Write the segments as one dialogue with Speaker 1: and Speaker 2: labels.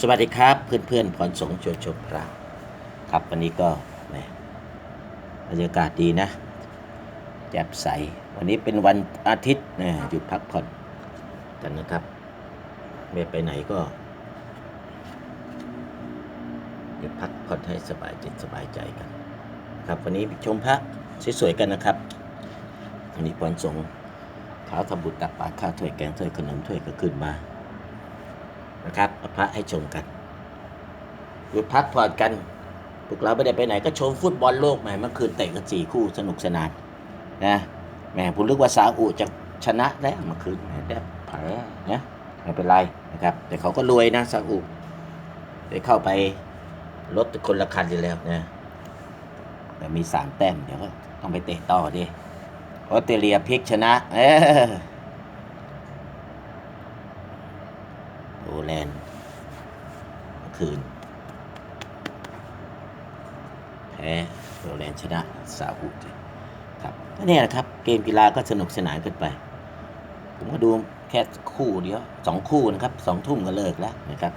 Speaker 1: สวัสดีครับ เพื่อนเพื่อนพรสงฆ์ชวนชมพระครับวันนี้ก็แบรรยากาศดีนะแจ่มใส วันนี้เป็นวันอาทิตย์นะหยุดพักผ่อนกันนะครับ ไม่ไปไหนก็หยุดพักผ่อนให้สบายจิตสบายใจกัน ครับวันนี้ชมพระสวยๆกันนะครับวันนี้พรสงฆ์เท้าทำบุญตักบาตรข้าวถ้วยแกงถ้วยขนมถ้วยก็ขึ้นมา นะครับเอาพระให้ชมกันหยุดพักผ่อนกันพวกเราไม่ได้ไปไหนก็ชมฟุตบอลโลกแหม่เมื่อคืนเตะกันสี่คู่สนุกสนานนะแหมผมนึกว่าซาอุจะชนะแล้วเมื่อคืนแหมได้แพ้นะไม่เป็นไรนะครับ แต่เขาก็รวยนะซาอุได้เข้าไปรถคนละคันอยู่แล้วนะแต่มีสามแต้มเดี๋ยวก็ต้องไปเตะต่อดิออสเตรเลียพลิกชนะ เออ โอ แลนด์คืน แพ้โอแลนด์ชนะซาอุครับก็เนี่ยแหละครับ เกมกีฬาก็สนุกสนานกันไป ผมก็ดูแค่คู่เดียวสองคู่นะครับสองทุ่มก็เลิกแล้วนะครับ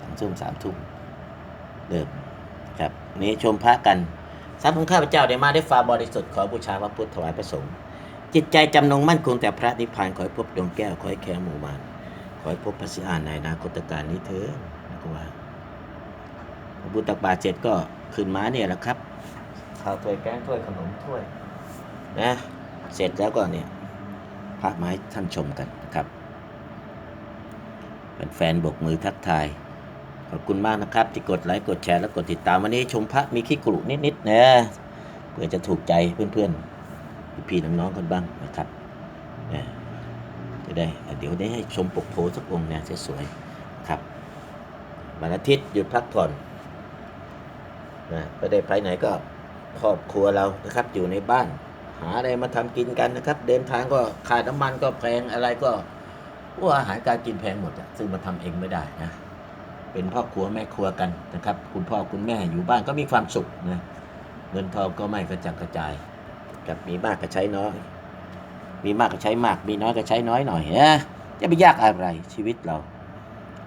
Speaker 1: สองทุ่มสามทุ่มเลิกครับนี้ชมพระกันทรัพย์ของข้าพเจ้าได้มาได้ฟ้าบริสุทธิ์ขอบูชาพระพุทธถวายพระสงฆ์จิตใจจำนงมั่นคงแต่พระนิพพานขอให้พบดวงแก้วขอให้แค่หมู่มาน ขอให้พบพระสิอานในอนาคตการนี้เถิดนะก็ว่าพระบุตรตักบาตรเสร็จก็ขึ้นมาเนี่ยแหละครับข้าวถ้วยแกงถ้วยขนมถ้วยนะเสร็จแล้วก็เนี่ยพระไมาให้ท่านชมกันนะครับเป็นแฟนๆบกมือทักทายขอบคุณมากนะครับ ที่กดไลค์กดแชร์และกดติดตามวันนี้ชมพระมีขี้กรุนิดๆนะเพื่อจะถูกใจเพื่อนๆพี่ๆน้องๆกันบ้างนะครับนะ จะได้ เดี๋ยวได้ให้ชมปกโพสักองค์เนี่ยสวยๆครับวันอาทิตย์หยุดพักผ่อนนะไม่ได้ไปไหนก็ครอบครัวเรานะครับอยู่ในบ้าน หาอะไรมาทำกินกันนะครับ เดินทางก็ขาดน้ำมันก็แพงอะไรก็ว่าอาหารการกินแพงหมดอะซึ่งมาทำเองไม่ได้นะเป็นพ่อครัวแม่ครัวกันนะครับ คุณพ่อคุณแม่อยู่บ้านก็มีความสุขนะเงินทองก็ไม่กระจัดกระจายกับมีมากก็ใช้น้อย มีมากก็ใช้มาก มีน้อยก็ใช้น้อยหน่อยนะจะไปยากอะไรชีวิตเรา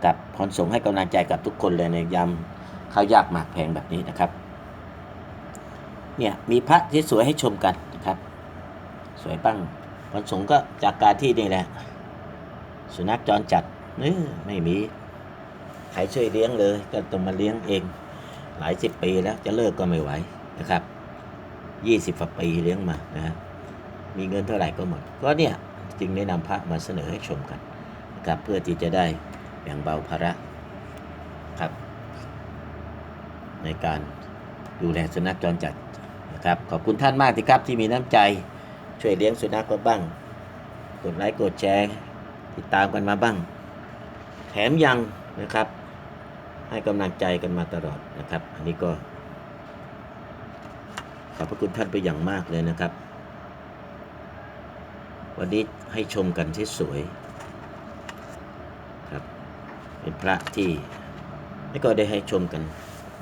Speaker 1: กับพรส่งให้กำลังใจกับทุกคนเลยในยามข้าวยากหมากแพงแบบนี้นะครับ เนี่ยมีพระที่สวยให้ชมกันนะครับ สวยปั้งพรสงก็จากการที่นี่แหละ สุนัขจรจัดเออไม่มีใครช่วยเลี้ยงเลย ก็ต้องมาเลี้ยงเอง หลายสิบปีแล้วจะเลิกก็ไม่ไหวนะครับยี่สิบกว่าปีเลี้ยงมานะฮะ มีเงินเท่าไหร่ก็หมด ก็เนี่ยจึงได้นำพระมาเสนอให้ชมกันนะครับเพื่อที่จะได้แบ่งเบาภาระครับ ในการดูแลสุนัขจรจัดนะครับ ขอบคุณท่านมากที่ครับที่มีน้ำใจช่วยเลี้ยงสุนัขก็บ้าง กดไลค์กดแชร์ติดตามกันมาบ้าง แถมยังนะครับ ให้กำลังใจกันมาตลอดนะครับ อันนี้ก็ขอบพระคุณท่านไปอย่างมากเลยนะครับ วันนี้ให้ชมกันที่สวยครับ เป็นพระที่ไม่ก็ได้ให้ชมกัน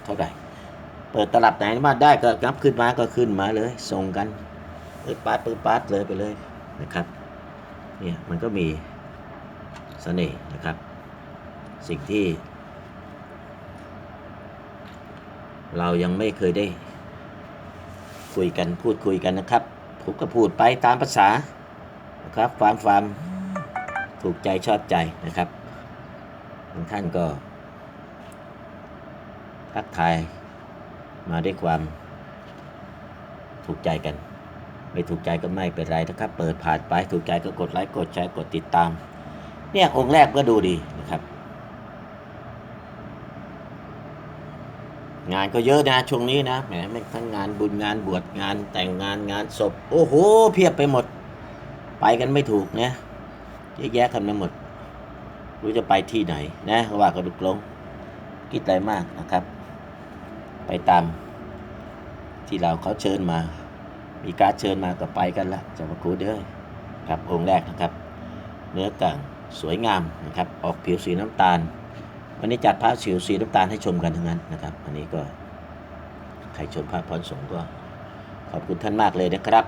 Speaker 1: เท่าไหร่เปิดตลับไหนมาได้ก็นับขึ้นมาก็ขึ้นมาเลย ส่งกันปืดปาดปืดปาดเลยไปเลยนะครับเนี่ยมันก็มีเสน่ห์นะครับ สิ่งที่ เรายังไม่เคยได้ คุยกันพูดคุยกันนะครับ ผมก็พูดไปตามภาษา ครับความความถูกใจชอบใจนะครับบางท่านก็ ทักทายมาด้วยความถูกใจกัน ไม่ถูกใจก็ไม่เป็นไรนะครับ เปิดผ่านไปถูกใจก็กดไลค์กดแชร์กดติดตาม เนี่ยองค์แรกก็ดูดีนะครับ งานก็เยอะนะช่วงนี้นะแหมทั้งงานบุญงานบวชงานแต่งงานงานศพ โอ้โห เพียบไปหมด ไปกันไม่ถูกนะเยอะแยะกันไปหมด รู้จะไปที่ไหนนะว่าก็ดุกลงคิดอะไรมากนะครับ ไปตามที่เราเขาเชิญมา มีการเชิญมาก็ไปกันละเจ้าคูเด้อครับองค์แรกนะครับ เนื้อกลางสวยงามนะครับ ออกผิวสีน้ำตาล วันนี้จัดพระสิวสีน้ำตาลให้ชมกันทั้งนั้นนะครับ อันนี้ก็ใครชมพระพรสงฆ์ก็ขอบคุณท่านมากเลยนะครับ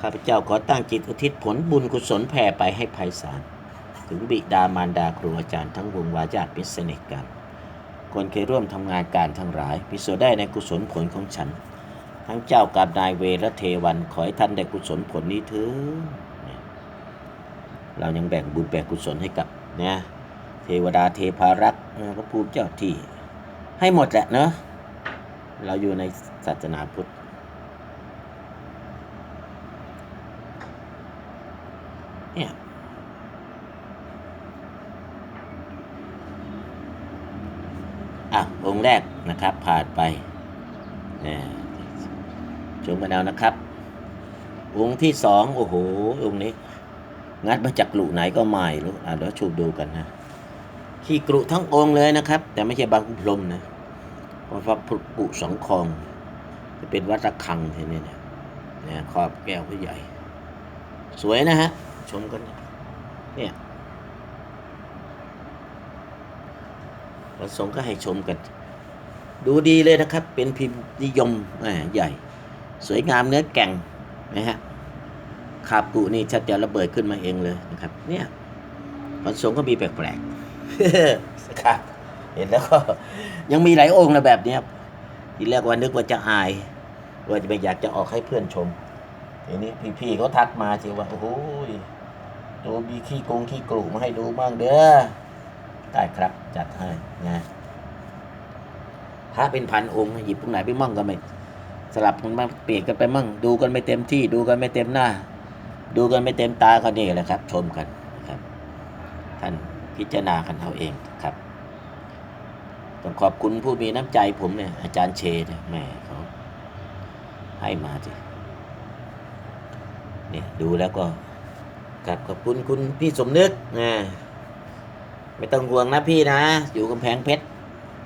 Speaker 1: ข้าพเจ้าขอตั้งจิตอุทิศผลบุญกุศลแผ่ไปให้ไพศาลถึงบิดามารดาครูอาจารย์ทั้งวงวาญาติมิสนิกันคนเคยร่วมทำงานการทั้งหลาย พิสูจน์ได้ในกุศลผลของฉัน ทั้งเจ้ากับนายเวรเทวันขอให้ท่านได้กุศลผลนี้เถึงเรายังแบ่งบุญแบ่งกุศลให้กับนะเทวดาเทพารักษ์พระภูมิเจ้าที่ ให้หมดแหละเนอะเราอยู่ในศาสนาพุทธ เนี่ยอะอ งแรกนะครับ ผ่านไปเนี่ยชมกันเอานะครับ องค์ที่สองโอ้โหองค์นี้ งัดมาจากกลุไหนก็ไม่รู้อะเดี๋ยวชูดูกันนะขี้กรุทั้งองค์เลยนะครับ แต่ไม่ใช่บางพรมนะเพราะว่าปุสองคอง จะเป็นวัดระฆังทีนี้เนี่ยเนี่ยครอบแก้วผู้ใหญ่ สวยนะฮะ ชมกันเนี่ยพระสงฆ์ก็ให้ชมกัน ดูดีเลยนะครับ เป็นพิมพ์นิยมใหญ่ สวยงามเนื้อแก่งนะฮะขาบกุนี่ชัดจะระเบิดขึ้นมาเองเลยนะครับ เนี่ยพระสงก็มีแปลกๆครับเห็นแล้วก็ยังมีหลายองค์นะแบบเนี้ยทีแรกว่านึกว่าจะอายว่าจะไม่อยากจะออกให้เพื่อนชมทีนี้พี่ๆเขาทักมาสิว่าโอ้โหยดูมีขี้กงขี้กลุ่มาให้ดูบ้างเด้อได้ครับจัดให้นะ ระเป็นพันองค์หยิบตรงไหนไปมั่งก็ไม่ สลับกันมาเปลี่ยนกันไปมั่ง ดูกันไม่เต็มที่ ดูกันไม่เต็มหน้า ดูกันไม่เต็มตาก็นี่แหละครับ ชมกันครับ ท่านพิจารณากันเอาเองครับต้องขอบคุณผู้มีน้ำใจผมเนี่ยอาจารย์เชเนี่ยแม่เขาให้มาสิเนี่ยดูแล้วก็ครับขอบคุณคุณพี่สมนึกนะไม่ต้องห่วงนะพี่นะ อยู่กำแพงเพชร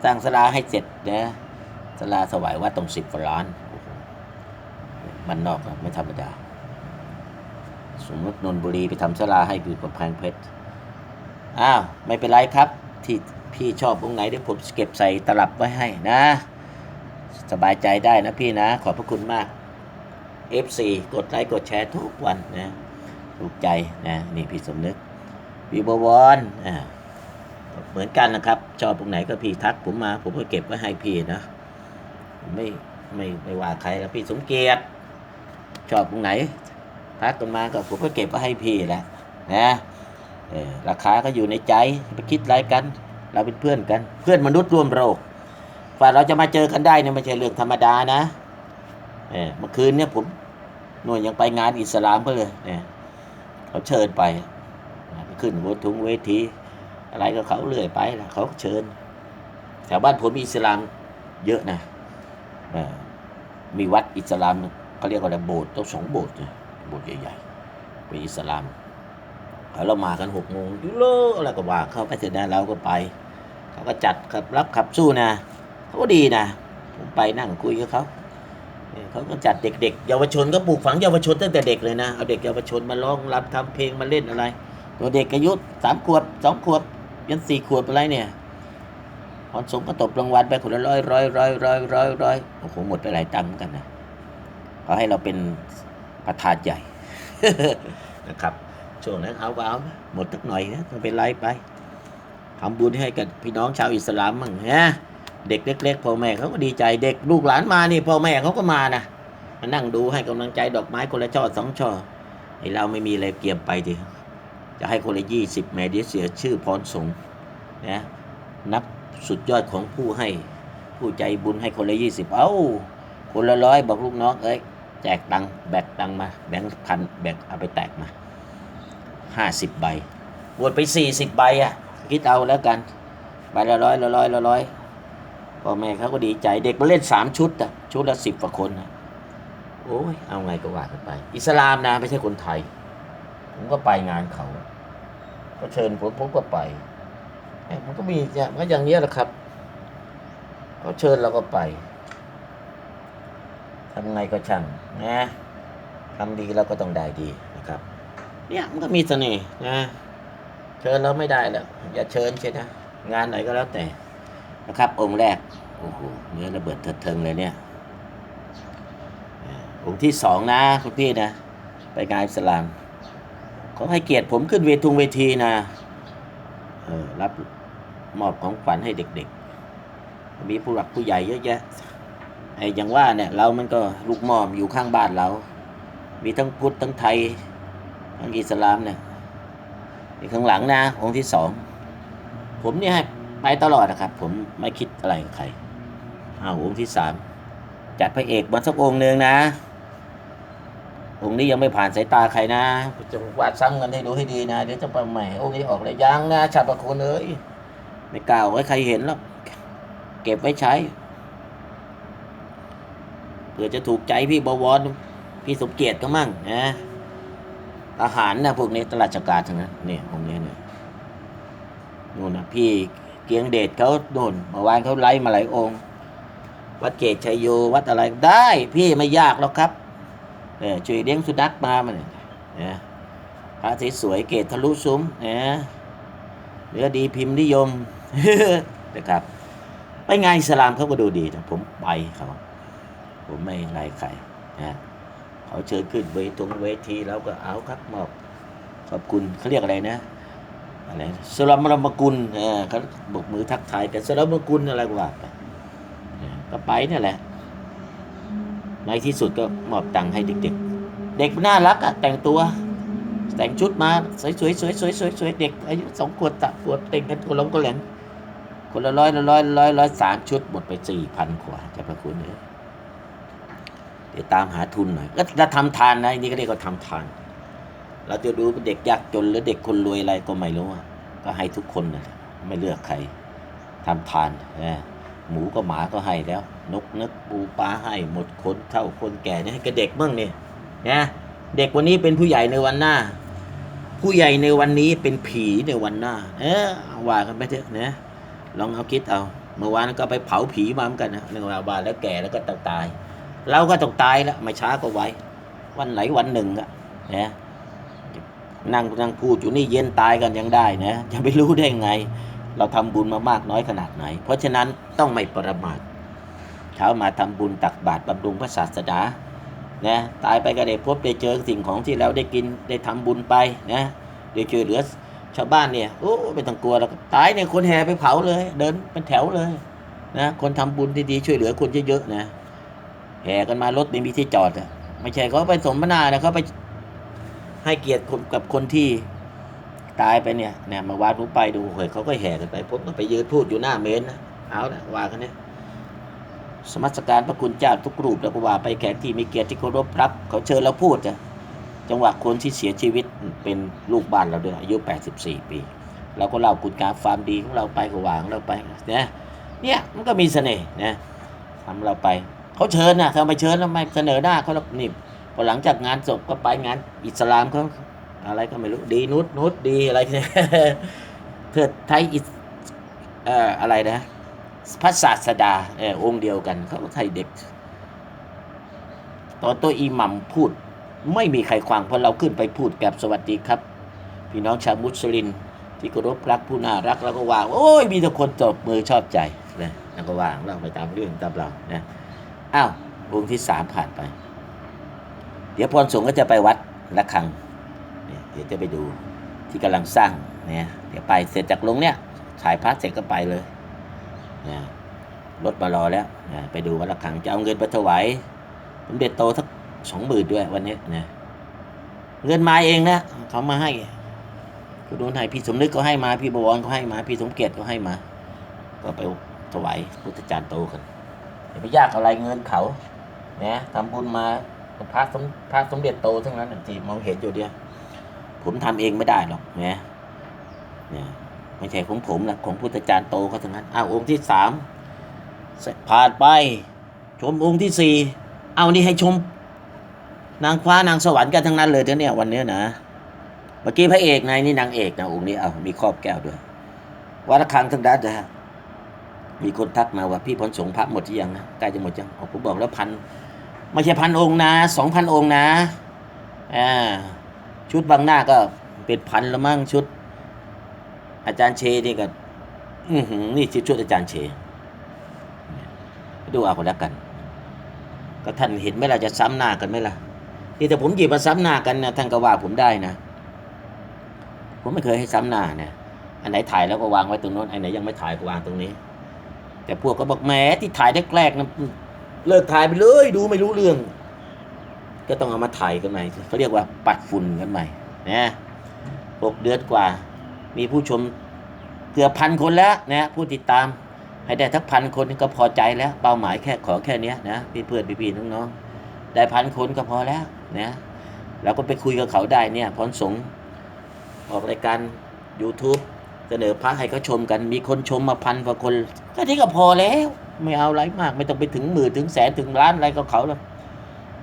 Speaker 1: สร้างสลาให้เสร็จนะสลาสวายวัดตรงสิบกว่าล้านมันนอกอะไม่ธรรมดา สมมตินนบุรีไปทำสลาให้อยู่กำแพงเพชรอ้าวไม่เป็นไรครับ ที่พี่ชอบตรงไหนเดี๋ยวผมเก็บใส่ตลับไว้ให้นะ สบายใจได้นะพี่นะ ขอบพระคุณมาก F4 กดไลค์กดแชร์ทุกวันนะถูกใจนะนี่พี่สมนึกพี่บวรอ่า เหมือนกันนะครับ ชอบตรงไหนก็พี่ทักผมมา ผมก็เก็บไว้ให้พี่นะไม่ไม่ไม่ว่าใครแล้วพี่สมเกียรติชอบตรงไหนทักกันมาก็ผมก็เก็บไว้ให้พี่แหละนะราคาก็อยู่ในใจไปคิดไรกัน เราเป็นเพื่อนกัน เพื่อนมนุษย์ร่วมโลกฝ่าเราจะมาเจอกันได้เนี่ยไม่ใช่เรื่องธรรมดานะเออเมื่อคืนเนี่ยผมหน่วยยังไปงานอิสลามเขาเลยเนี่ยเขาเชิญไปไปขึ้นบนทุงเวที อะไรก็เขาเลื่อยไปนะเขาเชิญแถวบ้านผมมีอิสลามเยอะนะมีวัดอิสลามเขาเรียกว่าอะไรโบสถ์ต้องสองโบสถ์นะโบสถ์ใหญ่ๆเป็นอิสลามเขาเรามากันหกโมงยุโรอะไรก็ว่าเข้าไปเสร็จแล้วเราก็ไป เขาก็จัดขับรับขับสู้นะเขาก็ดีนะผมไปนั่งคุยกับเขาเขาก็จัดเด็ก ๆ เยาวชนก็ปลูกฝังเยาวชนตั้งแต่เด็กเลยนะเอาเด็กเยาวชนมาร้องรำทำเพลงมาเล่นอะไร ตัวเด็กอายุสามขวบสองขวบ ยันสี่ขวบอะไรเนี่ยพรสงก็ตบรางวัลไปคนละร้อยร้อยร้อยร้อยร้อยร้อยโอ้โหหมดไปหลายตังค์เหมือนกันนะเขาให้เราเป็นประธานใหญ่นะครับช่วงนั้นเอาเอาหมดสักหน่อยนะไม่เป็นไรไปทำบุญให้กับพี่น้องชาวอิสลามมั่งนะเด็กเล็กๆพ่อแม่เขาก็ดีใจเด็กลูกหลานมานี่พ่อแม่เขาก็มานะมานั่งดูให้กำลังใจดอกไม้คนละช่อสองช่อไอเราไม่มีอะไรเกียมไปดิ จะให้คนละยี่สิบแม่เดียเสียชื่อพรสงนะนับสุดยอดของผู้ให้ ผู้ใจบุญให้คนละยี่สิบเอ้า คนละร้อยบอกลูกน้องเอ้ยแจกตังแบกตังมา แบงค์พันแบกเอาไปแตกมาห้าสิบใบบวชไปสี่สิบใบอะ คิดเอาแล้วกันใบละร้อยละร้อยละร้อยพ่อแม่เขาก็ดีใจเด็กมาเล่นสามชุดอะชุดละสิบกว่าคนนะโอ้ยเอาไงก็ว่ากันไป อิสลามนะไม่ใช่คนไทย ผมก็ไปงานเขาก็เชิญผมผมก็ไปเอ้มันก็มีอย่างก็อย่างเนี้ยแหละครับเขาเชิญเราก็ไปทำไงก็ช่างนะทำดีเราก็ต้องได้ดีนะครับ เนี่ยมันก็มีเสน่ห์นะเชิญเราไม่ได้แล้วอย่าเชิญใช่นะงานไหนก็แล้วแต่นะครับ องค์แรกโอ้โหเนื้อระเบิดเถิดเทิงเลยเนี่ยอ่าองค์ที่สองนะคุณพี่นะ ไปงานอิสลาม เขาให้เกียรติผมขึ้นเวทุงเวทีนะเออรับมอบของขวัญให้เด็กๆ มีผู้หลักผู้ใหญ่เยอะแยะไอ้อย่างว่าเนี่ยเรามันก็ลูกมอมอยู่ข้างบ้านเรา มีทั้งพุทธทั้งไทย ทั้งอิสลามเนี่ยอีกข้างหลังนะ องค์ที่สอง ผมเนี่ยไปตลอดนะครับ ผมไม่คิดอะไรกับใครอ้าวองค์ที่สามจัดพระเอกมาสักองค์หนึ่งนะ องค์นี้ยังไม่ผ่านสายตาใครนะจะวาดซ้ำกันให้ดูให้ดีนะ เดี๋ยวจะไปใหม่องค์นี้ออกเลยยังนะชาติประคุณเอ้ยไม่กล่าวไว้ใครเห็นหรอกเก็บไว้ใช้เผื่อจะถูกใจพี่บวรพี่สมเกียรติก็มั่งนะทหารนะพวกนี้ตลาดจักรทั้งนั้นเนี่ยองค์นี้เนี่ยนู่นนะพี่เกียงเดชเขาโดนเมื่อวานเขาไล่มาหลายองค์ วัดเกตชัยโยวัดอะไรได้ พี่ไม่ยากหรอกครับ เออช่วยเลี้ยงสุนัขมามันเนี่ยพระสวยเกตทะลุซุ้มเนี่ยเนื้อดีพิมพ์นิยมนะครับ ไปงานอิสลามเขาก็ดูดีนะผมไปเขาผมไม่ไล่ใครนะเขาเชิญขึ้นเวทงเวทีแล้วก็เอาครับมอบขอบคุณเขาเรียกอะไรนะอะไรสลามรมกุลเออเขาบกมือทักทายกันสลามรมกุลอะไรกว่าก็ไปนี่แหละ ในที่สุดก็มอบตังค์ให้เด็กๆเด็กน่ารักอะแต่งตัว แต่งชุดมาสวยๆสวยๆสวยๆสวยๆเด็กอายุสองขวบตะขวบเต็งกันคนลงก็แหลงคนละร้อยละร้อยร้อยร้อยสามชุดหมดไปสี่พันกว่าจะพระคุณเลยเดี๋ยวตามหาทุนหน่อยก็จะทำทานนะอันนี่ก็เรียกว่าทำทาน เราจะดูเด็กยากจนหรือเด็กคนรวยอะไรก็ไม่รู้ก็ให้ทุกคนนะไม่เลือกใครทำทานนะหมูก็หมาก็ให้แล้ว นกนึกปูปลาให้หมดคนเท่าคนแก่เนี่ยให้กับเด็กบ้างเนี่ยนะเด็กวันนี้เป็นผู้ใหญ่ในวันหน้า ผู้ใหญ่ในวันนี้เป็นผีในวันหน้า เออว่ากันไปเถอะนะลองเอาคิดเอาเมื่อวานก็ไปเผาผีมาเหมือนกันนะหนึ่งวันบาแล้วแก่แล้วก็ต้องตาย เราก็ต้องตายแล้วไม่ช้าก็ไววันไหนวันหนึ่งอะนะนั่งนั่งพูดอยู่นี่เย็นตายกันยังได้นะจะไปรู้ได้ไง เราทำบุญมามากน้อยขนาดไหน เพราะฉะนั้นต้องไม่ประมาท ช้ามาทำบุญตักบาตรบำรุงพระศาสนานะตายไปก็ได้พบได้เจอสิ่งของที่เราได้กินได้ทำบุญไปนะได้ช่วยเหลือชาวบ้านเนี่ยโอ้ไม่ต้องกลัวแล้วตายเนี่ยคนแห่ไปเผาเลย เดินเป็นแถวเลยนะคนทำบุญดีๆช่วยเหลือคนเยอะๆนะแห่กันมารถไม่มีที่จอดอะไม่ใช่เขาไปสมนานะเขาไปให้เกียรติคนกับคนที่ตายไปเนี่ยเนี่ยมาวาดผมไปดูเฮ้ยเขาก็แห่กันไปผมก็ไปยืนพูดอยู่หน้าเมนนะเอาละว่ากันเนี่ย สมัสการพระคุณเจ้าทุกรูปแล้วก็ว่าไปแขกที่มีเกียรติที่เคารพรักเขาเชิญเราพูดจ้ะจังหวะคนที่เสียชีวิตเป็นลูกบ้านเราด้วยอายุ 84 ปี เราก็เล่าคุณการความดีของเราไปก็วางเราไปเนี่ยเนี่ยมันก็มีเสน่ห์นะทำเราไปเขาเชิญนะทำไมเชิญแล้วไม่เสนอหน้าเขาแล้วนี่พอหลังจากงานศพก็ไปงานอิสลามเขาอะไรก็ไม่รู้ดีนุชนุชดีอะไรเนี่ยเทิดไทยอิสออะไรนะ พระศาสดาเออองค์เดียวกันเขาไทยเด็ก ตอนตัวอิหมัมพูดไม่มีใครฟังเพราะเราขึ้นไปพูดแบบสวัสดีครับ พี่น้องชาวมุสลิมที่เคารพรักผู้น่ารักแล้วก็วางโอ้ยมีแต่คนตบมือชอบใจนะแล้วก็วางเราไปตามเรื่องตามเรานะอ้าวองค์ที่สามผ่านไป เดี๋ยวพรสงฆ์ก็จะไปวัดละคังเนี่ยเดี๋ยวจะไปดูที่กำลังสร้างเนี่ยเดี๋ยวไปเสร็จจากลงเนี่ยถ่ายพระเสร็จก็ไปเลย นี่ยรถมารอแล้วนี่ยไปดูวัดระฆังจะเอาเงินไปถวายสมเด็จโตสักสองหมื่นด้วยวันนี้เนี่ยเงินมาเองนะเขามาให้คุณดูให้พี่สมนึกก็ให้มาพี่บวรก็ให้มาพี่สมเกียรติก็ให้มา ก็ไปถวายพุทธจารย์โตกันอย่าไปยากอะไรเงินเขาเนี่ยทำบุญมาพระสมพระสมเด็จโตทั้งนั้นน่ะที่มองเห็นอยู่เดียวผมทำเองไม่ได้หรอกนี่ยเนี่ย ไม่ใช่ของผมนะของพุทธจารย์โตเขาทั้งนั้นอ้าวองค์ที่สามผ่านไป ชมองค์ที่สี่เอานี่ให้ชม นางฟ้านางสวรรค์กันทั้งนั้นเลยเดี๋ยวนี่ยวันนี้นะเมื่อกี้พระเอกนายนี่นางเอกนะองค์นี้เอามีครอบแก้วด้วยวัดระฆังทั้งนั้นนะฮะมีคนทักมาว่าพี่พรสงฆ์พระหมดหรือยังนะใกล้จะหมดยังผมบอกแล้วพันไม่ใช่พันองค์นะสองพันองค์นะอ่าชุดบางหน้าก็เป็นพันละมั่งชุด อาจารย์เชนี่ก็อือหือนี่ชุดอาจารย์เชดูเอาคนละกัน ก็ท่านเห็นไหมล่ะจะซ้ำหน้ากันไหมล่ะนี่แต่ผมหยิบมาซ้ำหน้ากันนะท่านก็ว่าผมได้นะผมไม่เคยให้ซ้ำหน้านะอันไหนถ่ายแล้วก็วางไว้ตรงโน้นอันไหนยังไม่ถ่ายก็วางตรงนี้ แต่พวกก็บอกแหมที่ถ่ายแรกๆนะเลิกถ่ายไปเลยดูไม่รู้เรื่อง ก็ต้องเอามาถ่ายกันใหม่เขาเรียกว่าปัดฝุ่นกันใหม่นะหกเดือนกว่า มีผู้ชมเกือบพันคนแล้วนะผู้ติดตาม ให้ได้ทักพันคนก็พอใจแล้ว เป้าหมายแค่ขอแค่เนี้ยนะพี่เพื่อนพี่ๆน้องๆได้พันคนก็พอแล้วนะเราก็ไปคุยกับเขาได้เนี่ยพรสงออกรายการ YouTube เสนอพระให้เขาชมกันมีคนชมมาพันกว่าคนก็ที่ก็พอแล้ว ไม่เอาอะไรมาก ไม่ต้องไปถึงหมื่นถึงแสนถึงล้านอะไรก็เขาแล้ว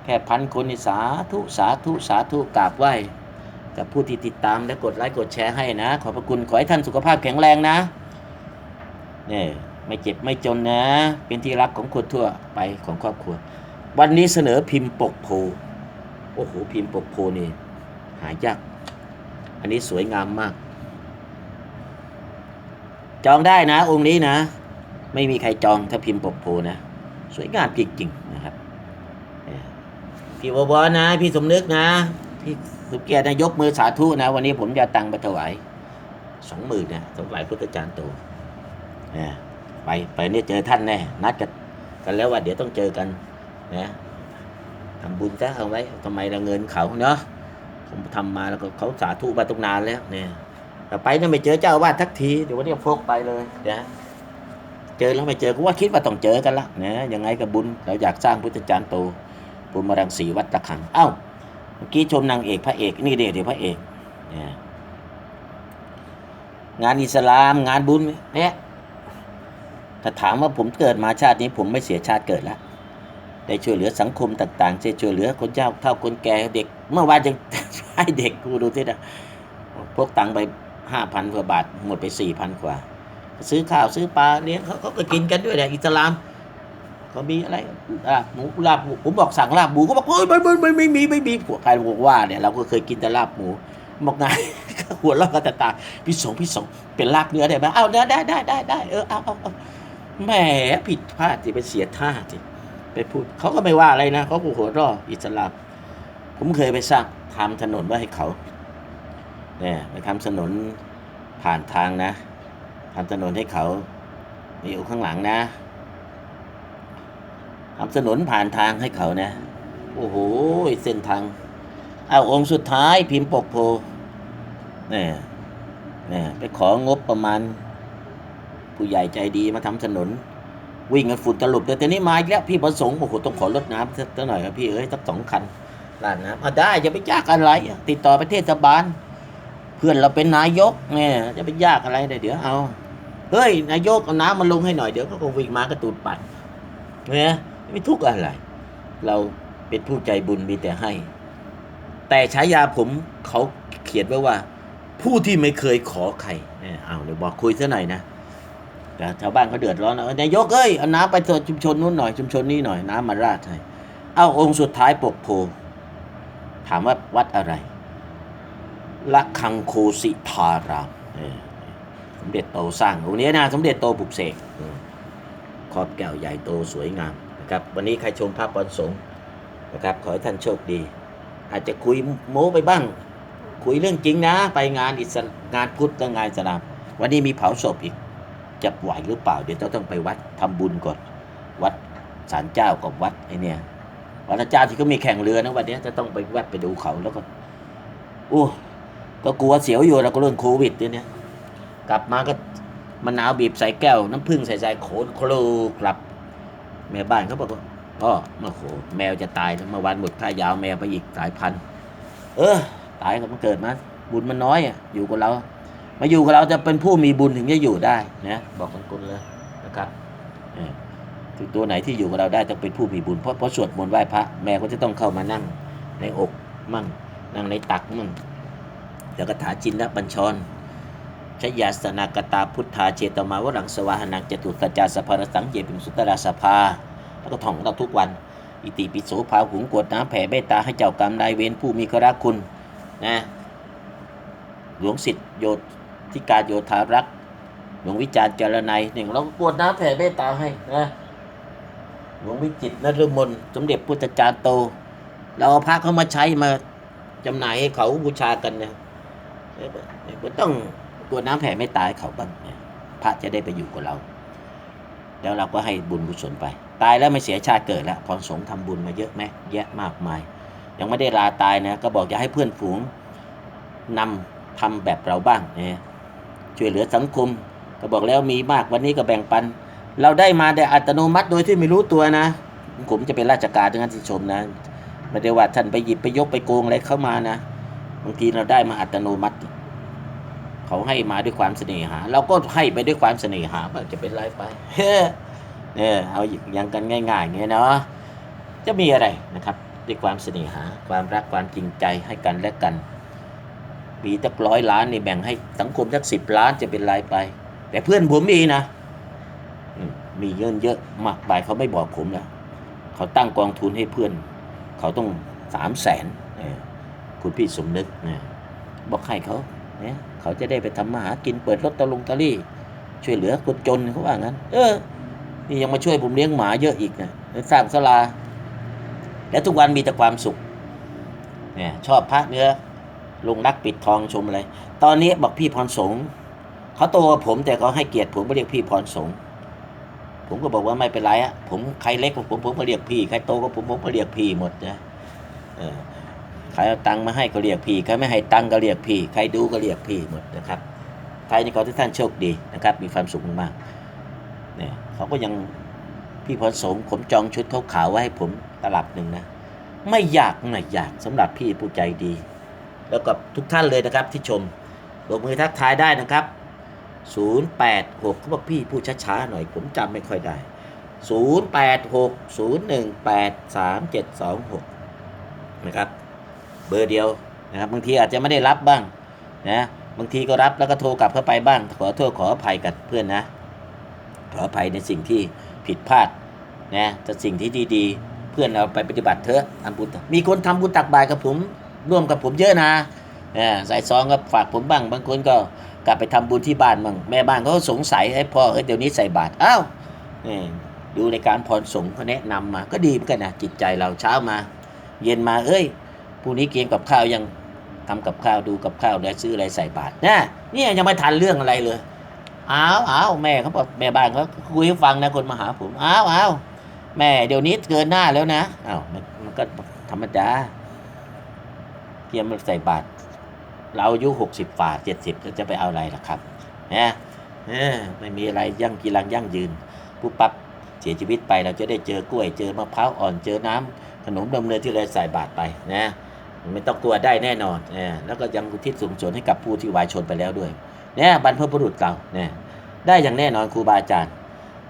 Speaker 1: แค่พันคนนี่สาธุสาธุสาธุกราบไหว้ กับผู้ที่ติดตามและกดไลค์กดแชร์ให้นะ ขอบพระคุณขอให้ท่านสุขภาพแข็งแรงนะเนี่ยไม่เจ็บไม่จนนะ เป็นที่รักของคนทั่วไปของครอบครัว วันนี้เสนอพิมพ์ปกโพโอ้โหพิมพ์ปกโพนี่ หายาก อันนี้สวยงามมาก จองได้นะ องค์นี้นะ ไม่มีใครจองถ้าพิมพ์ปกโพนะ สวยงามจริงๆนะครับเนี่ยพี่วบนะ พี่สมนึกนะพี่ สุเกียรตินะยกมือสาธุนะ วันนี้ผมจะเอาตังค์ไปถวายสองหมื่นนะถวายพุทธจารย์โตเนี่ยไปไปเนี่ยเจอท่านแน่นัดกันกันแล้วว่าเดี๋ยวต้องเจอกันนะทำบุญซะเอาไว้ทำไมเราเงินเขาเนาะผมทำมาแล้วก็เขาสาธุมาตั้งนานแล้วเนี่ยแต่ไปเนี่ยไม่เจอเจ้าวาสทักทีเดี๋ยววันนี้พกไปเลยนะเจอแล้วไม่เจอกูว่าคิดว่าต้องเจอกันละนะยังไงก็บุญเราอยากสร้างพุทธจารย์โตปุญมรังสีวัดตะขังเอ้า กี้ชมนางเอกพระเอก นี่เดี๋ยวเดี๋ยวพระเอกเนี่ยงานอิสลามงานบุญเนี่ยถ้าถามว่าผมเกิดมาชาตินี้ ผมไม่เสียชาติเกิดแล้วได้ช่วยเหลือสังคมต่างๆได้ช่วยเหลือคนเจ้าเท่าคนแก่เด็ก เมื่อวานยังให้เด็กกูดูที่นะพกตังค์ไปห้าพันกว่าบาท หมดไปสี่พันกว่า ซื้อข้าวซื้อปลาเลี้ยงเขาเขาก็กินกันด้วยแหละอิสลาม เขามีอะไรลาบหมูลาบหมูผมบอกสั่งลาบหมูก็บอกเฮ้ยไม่ไม่ไม่ไม่มีไม่มีพวกใครบอกว่าเนี่ยเราก็เคยกินแต่ลาบหมูบอกไงหัวเราะกันแต่ตาพี่สงพี่สงเป็นลาบเนื้อได้ไหมเอาได้ได้ได้ได้ได้เออเอาเอาเอาแหมผิดพลาดที่ไปเสียท่าที่ไปพูดเขาก็ไม่ว่าอะไรนะเขาก็หัวเราะอิสลามผมเคยไปสร้างทำถนนไว้ให้เขาเนี่ยไปทำถนนผ่านทางนะทำถนนให้เขานี่อยู่ข้างหลังนะ ทำถนนผ่านทางให้เขานะโอ้โหเส้นทางเอาองค์สุดท้ายพิมพ์ปกโพเนี่ยเนี่ยไปของบประมาณ ผู้ใหญ่ใจดีมาทำถนน วิ่งกันฝุ่นตลบแต่ตอนนี้มาอีกแล้วพี่ประสงค์โอ้โหต้องขอรถน้ำสักหน่อยครับพี่เอ้ยสักสองคันลาดน้ำเอาได้จะไปยากอะไร ติดต่อไปเทศบาลเพื่อนเราเป็นนายกเนี่ยจะไปยากอะไรเดี๋ยวเอาเฮ้ยนายกเอาน้ำมาลงให้หน่อยเดี๋ยวเขาก็วิ่งมากระตูดปัดเนี่ย ไม่ทุกข์อะไร เราเป็นผู้ใจบุญมีแต่ให้ แต่ฉายาผมเขาเขียนไว้ว่า ผู้ที่ไม่เคยขอใครเนี่ยเอาเดี๋ยวบอกคุยซะหน่อยนะแต่ชาวบ้านเขาเดือดร้อนนะเนายกเอ้ยเอาน้ำไปส่วนชุมชนนู้นหน่อยชุมชนนี้หน่อยน้ำมาราดให้เอาองค์สุดท้ายปกโพถามว่าวัดอะไรละคังโคสิทารามสมเด็จโตสร้างองค์นี้นะสมเด็จโตปลุกเสกอืมขอบแก้วใหญ่โตสวยงาม นะครับวันนี้ใครชมภาพบอลสงฆ์นะครับขอให้ท่านโชคดี อาจจะคุยโม้ไปบ้าง คุยเรื่องจริงนะ ไปงานอิสงานพุทธและงานสลามวันนี้มีเผาศพอีกจะไหวหรือเปล่า เดี๋ยวต้องต้องไปวัดทำบุญก่อน วัดศาลเจ้ากับวัดไอเนี่ยวัดศาลเจ้าที่เขามีแข่งเรือนะวันนี้จะต้องไปแวะไปดูเขาแล้วก็โอ้ก็กลัวเสียวอยู่แล้วก็เรื่องโควิดเนี่ยกลับมาก็มะนาวบีบใส่แก้ว น้ำผึ้งใส่ใส่โขนโคลกลับ แม่บ้านเขาบอกว่าพ่อมาโหแมวจะตายแล้วเมื่อวานหมดค่ายาวแมวไปอีกสายพันธุ์เออ ตายก็มันเกิดมาบุญมันน้อยอะอยู่กับเรา มาอยู่กับเราจะเป็นผู้มีบุญถึงจะอยู่ได้นะบอกกันกุลเลยนะครับเออถึงตัวไหนที่อยู่กับเราได้ต้องเป็นผู้มีบุญเพราะเพราะสวดมนต์ไหว้พระแม่ก็จะต้องเข้ามานั่งในอกมั่งนั่งในตักมั่งแล้วก็ถาจินนบัญชร ชยาสนากตาพุทธาเจตมาวรังสวาหนังจตุตจาสภารสังเยปิงสุตราสภา แล้วก็ท่องเราทุกวัน อิติปิโสภาหุงกวดน้ำแผ่เมตตาให้เจ้ากรรมนายเวรผู้มีกรักคุณนะหลวงสิทธิโยธิการโยธารักษ์หลวงวิจารณ์เจรนัยหนึ่งเราก็กวดน้ำแผ่เมตตาให้นะหลวงวิจิตนฤมลสมเด็จพุทธจารย์โต เราเอาพระเขามาใช้มาจำหน่ายให้เขาบูชากันเนี่ยก็ต้อง กรวน้ำแผ่ไม่ตายเขาบ้างพระจะได้ไปอยู่กับเรา แล้วเราก็ให้บุญกุศลไป ตายแล้วไม่เสียชาติเกิดแล้วพรสงฆ์ทำบุญมาเยอะไหมแยะมากมาย ยังไม่ได้ลาตายนะก็บอกจะให้เพื่อนฝูงนำทำแบบเราบ้างนี่ยช่วยเหลือสังคม ก็บอกแล้วมีมากวันนี้ก็แบ่งปัน เราได้มาได้อัตโนมัติโดยที่ไม่รู้ตัวนะ ผมจะเป็นราชการทั้งนั้นที่ชมนะไม่ได้ว่าท่านไปหยิบไปยกไปโกงอะไรเข้ามานะบางทีเราได้มาอัตโนมัติ เขาให้มาด้วยความเสน่หา เราก็ให้ไปด้วยความเสน่หาจะเป็นไรไปเนี่ยเอาอย่างกันง่ายๆเงี้ยเนาะจะมีอะไรนะครับด้วยความเสน่หา ความรักความจริงใจให้กันและกัน มีตั้งร้อยล้านนี่แบ่งให้สังคมสักสิบล้านจะเป็นไรไป แต่เพื่อนผมมีนะมีเงินเยอะมากไปเขาไม่บอกผมนะเขาตั้งกองทุนให้เพื่อน เขาต้องสามแสนคุณพี่สมนึกนี่ยบอกให้เขาเนี่ย เขาจะได้ไปทำมาหากินเปิดรถตะลุงตะลี่ ช่วยเหลือคนจนเขาว่างั้น เออ นี่ยังมาช่วยผมเลี้ยงหมาเยอะอีกนะสร้างศาลา แล้วทุกวันมีแต่ความสุข เนี่ยชอบพระเนื้อลงรักปิดทองชมอะไร ตอนนี้บอกพี่พรสงเขาโตกว่าผมแต่เขาให้เกียรติผมก็เรียกพี่พรสงผมก็บอกว่าไม่เป็นไรอะผมใครเล็กกว่าผมผมก็เรียกพี่ ใครโตกว่าผมผมก็เรียกพี่หมดนะเออ รเอาตังค์มาให้ก็เรียกพี่ใครไม่ให้ตังค์ก็เรียกพี่ ใครดูก็เรียกพี่หมดนะครับไทยนี่ขอทุกท่านโชคดีนะครับ มีความสุขมากเนี่ยเขาก็ยังพี่พรสงฆ์ผมจองชุดขาวๆไว้ให้ผมตลับหนึ่งนะ ไม่อยากไม่อยากสำหรับพี่ผู้ใจดี แล้วกับทุกท่านเลยนะครับที่ชมบกมือทักทายได้นะครับ 086เขาบอกพี่พูดช้าๆหน่อย ผมจำไม่ค่อยได้ 0860183726 นะครับ เบอร์เดียวนะครับบางทีอาจจะไม่ได้รับบ้างนะบางทีก็รับแล้วก็โทรกลับเข้าไปบ้าง ขอโทษขออภัยกับเพื่อนนะ ขออภัยในสิ่งที่ผิดพลาดนะแต่สิ่งที่ดีๆ เพื่อนเอาไปปฏิบัติเถอะทำบุญมีคนทำบุญตักบาตรกับผมร่วมกับผมเยอะนะอ่าสายซองก็ฝากผมบ้าง บางคนก็กลับไปทำบุญที่บ้านบ้างแม่บ้านเขาก็สงสัยไอ้พ่อเอ้ยเดี๋ยวนี้ใส่บาตรอ้าวนี่ดูในการพรสงฆ์เขาแนะนำมาก็ดีเหมือนกันนะจิตใจเราเช้ามา เย็นมาเอ้ย พรุ่งนี้เกียงกับข้าวยังทำกับข้าวดูกับข้าวแล้วซื้ออะไรใส่บาตรนะเนี่ยยังไม่ทันเรื่องอะไรเลยอ้าวอ้าวแม่เขาบอกแม่บ้านเขาคุยให้ฟังนะคนมาหาผมอ้าวอ้าวแม่เดี๋ยวนี้เกินหน้าแล้วนะอ้าวมันมันก็ธรรมดาเกียมใส่บาตรเราอายุหกสิบฝ่าเจ็ดสิบจะไปเอาอะไรล่ะครับนะเออไม่มีอะไรยั่งกีรังยั่งยืนปุ๊บปั๊บเสียชีวิตไปเราจะได้เจอกล้วยเจอมะพร้าวอ่อนเจอน้ำขนมดำเนินที่เราใส่บาตรไปนะ ไม่ต้องกลัวได้แน่นอนนะแล้วก็ยังอุทิศส่วนส่วนให้กับผู้ที่วายชนไปแล้วด้วยเนี่ยบรรพบุรุษเราเนี่ยได้อย่างแน่นอนครูบาอาจารย์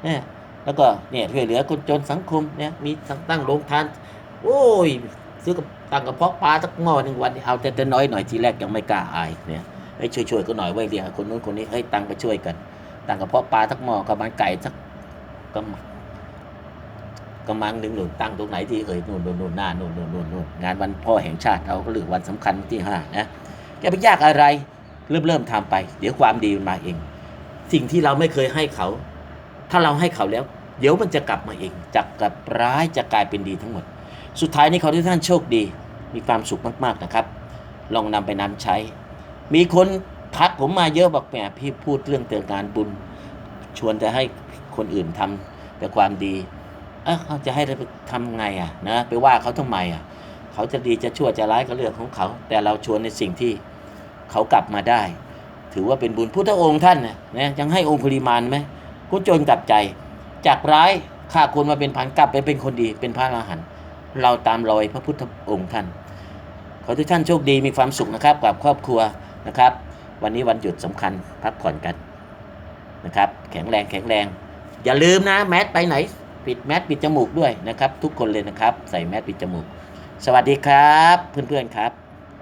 Speaker 1: เนี่ยแล้วก็เนี่ยช่วยเหลือคนจนสังคมเนี่ยมีตั้งโรงทาน โอ้ย ซื้อกับตังกระเพาะปลาสักหม้อหนึ่งวันเอาแต่แต่น้อยหน่อยทีแรกยังไม่กล้าอายเนี่ยเฮ้ยช่วยช่วยๆก็หน่อยไว้เรียกคนนู้นคนนี้เฮ้ยตังไปช่วยกัน ตังกระเพาะปลาสักหม้อกับมันไก่สักกำ กำมังหนึ่งหนุนตั้งตรงไหนที่เอ่ยนู่นนู่นนู่นหน้านู่นนู่นนู่นนู่นงานวันพ่อแห่งชาติเราก็หรือวันสำคัญที่ห้านะจะไปยากอะไร เริ่มเริ่มทำไป เดี๋ยวความดีมันมาเอง สิ่งที่เราไม่เคยให้เขา ถ้าเราให้เขาแล้ว เดี๋ยวมันจะกลับมาเองจากกับร้ายจะกลายเป็นดีทั้งหมด สุดท้ายนี้เขอให้ทุกท่านโชคดี มีความสุขมากๆนะครับ ลองนำไปนำใช้ มีคนทักผมมาเยอะบอกแหมพี่พูดเรื่องเตือนงานบุญ ชวนจะให้คนอื่นทำแต่ความดี เอ้าเขาจะให้เราไปทำไงอะนะไปว่าเขาทำไมอะ เขาจะดีจะชั่วจะร้ายก็เรื่องของเขา แต่เราชวนในสิ่งที่เขากลับมาได้ ถือว่าเป็นบุญพุทธองค์ท่านนะยังให้องค์ปริมาณไหมผู้จนกลับใจ จากร้ายฆ่าคนมาเป็นพันกลับไปเป็นคนดีเป็นพระอรหันต์เราตามรอยพระพุทธองค์ท่าน ขอทุกท่านโชคดีมีความสุขนะครับกับครอบครัวนะครับ วันนี้วันหยุดสำคัญพักผ่อนกันนะครับ แข็งแรงแข็งแรง อย่าลืมนะแมสไปไหน ปิดแมสปิดจมูกด้วยนะครับ ทุกคนเลยนะครับ ใส่แมสปิดจมูก สวัสดีครับ เพื่อนๆครับ